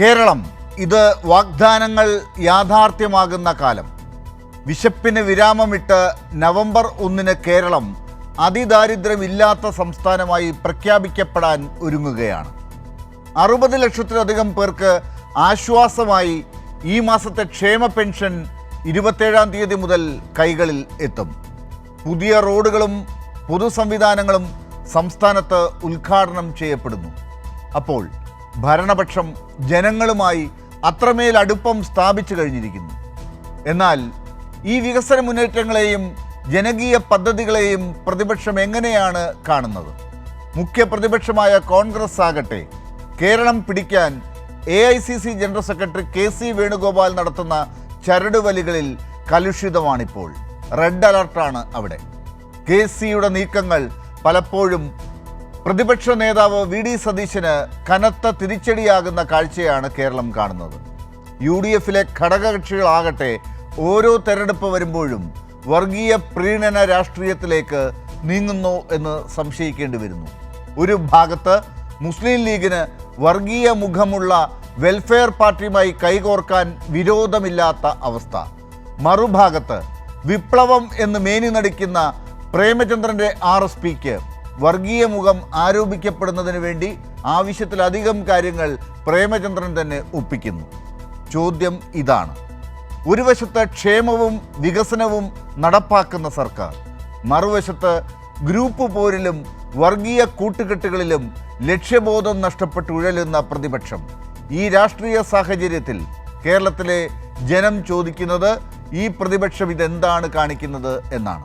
കേരളം ഇത് വാഗ്ദാനങ്ങൾ യാഥാർത്ഥ്യമാകുന്ന കാലം. വിശപ്പിന് വിരാമമിട്ട് നവംബർ ഒന്നിന് കേരളം അതിദാരിദ്ര്യമില്ലാത്ത സംസ്ഥാനമായി പ്രഖ്യാപിക്കപ്പെടാൻ ഒരുങ്ങുകയാണ്. അറുപത് ലക്ഷത്തിലധികം പേർക്ക് ആശ്വാസമായി ഈ മാസത്തെ ക്ഷേമ പെൻഷൻ ഇരുപത്തേഴാം തീയതി മുതൽ കൈകളിൽ എത്തും. പുതിയ റോഡുകളും പൊതു സംവിധാനങ്ങളും സംസ്ഥാനത്ത് ഉദ്ഘാടനം ചെയ്യപ്പെടുന്നു. അപ്പോൾ ഭരണപക്ഷം ജനങ്ങളുമായി അത്രമേൽ അടുപ്പം സ്ഥാപിച്ചു കഴിഞ്ഞിരിക്കുന്നു. എന്നാൽ ഈ വികസന മുന്നേറ്റങ്ങളെയും ജനകീയ പദ്ധതികളെയും പ്രതിപക്ഷം എങ്ങനെയാണ് കാണുന്നത്? മുഖ്യ പ്രതിപക്ഷമായ കോൺഗ്രസ് ആകട്ടെ കേരളം പിടിക്കാൻ A I C C general secretary K C Venugopal നടത്തുന്ന ചരടുവലികളിൽ കലുഷിതമാണിപ്പോൾ. റെഡ് അലർട്ടാണ് അവിടെ. കെ സിയുടെ നീക്കങ്ങൾ പലപ്പോഴും പ്രതിപക്ഷ നേതാവ് വി ഡി സതീശന് കനത്ത തിരിച്ചടിയാകുന്ന കാഴ്ചയാണ് കേരളം കാണുന്നത്. യു ഡി എഫിലെ ഘടകകക്ഷികളാകട്ടെ ഓരോ തെരഞ്ഞെടുപ്പ് വരുമ്പോഴും വർഗീയ പ്രീണന രാഷ്ട്രീയത്തിലേക്ക് നീങ്ങുന്നു എന്ന് സംശയിക്കേണ്ടി വരുന്നു. ഒരു ഭാഗത്ത് മുസ്ലിം ലീഗിന് വർഗീയ മുഖമുള്ള വെൽഫെയർ പാർട്ടിയുമായി കൈകോർക്കാൻ വിരോധമില്ലാത്ത അവസ്ഥ. മറുഭാഗത്ത് വിപ്ലവം എന്ന് മേനി നടിക്കുന്ന പ്രേമചന്ദ്രന്റെ ആർ എസ് പിക്ക് വർഗീയ മുഖം ആരോപിക്കപ്പെടുന്നതിന് വേണ്ടി ആവശ്യത്തിലധികം കാര്യങ്ങൾ പ്രേമചന്ദ്രൻ തന്നെ ഒപ്പിക്കുന്നു. ചോദ്യം ഇതാണ്. ഒരു വശത്ത് ക്ഷേമവും വികസനവും നടപ്പാക്കുന്ന സർക്കാർ മറുവശത്ത് ഗ്രൂപ്പ് പോരിലും വർഗീയ കൂട്ടുകെട്ടുകളിലും ലക്ഷ്യബോധം നഷ്ടപ്പെട്ട് ഉഴലുന്ന പ്രതിപക്ഷം. ഈ രാഷ്ട്രീയ സാഹചര്യത്തിൽ കേരളത്തിലെ ജനം ചോദിക്കുന്നത് ഈ പ്രതിപക്ഷം ഇതെന്താണ് കാണിക്കുന്നത് എന്നാണ്.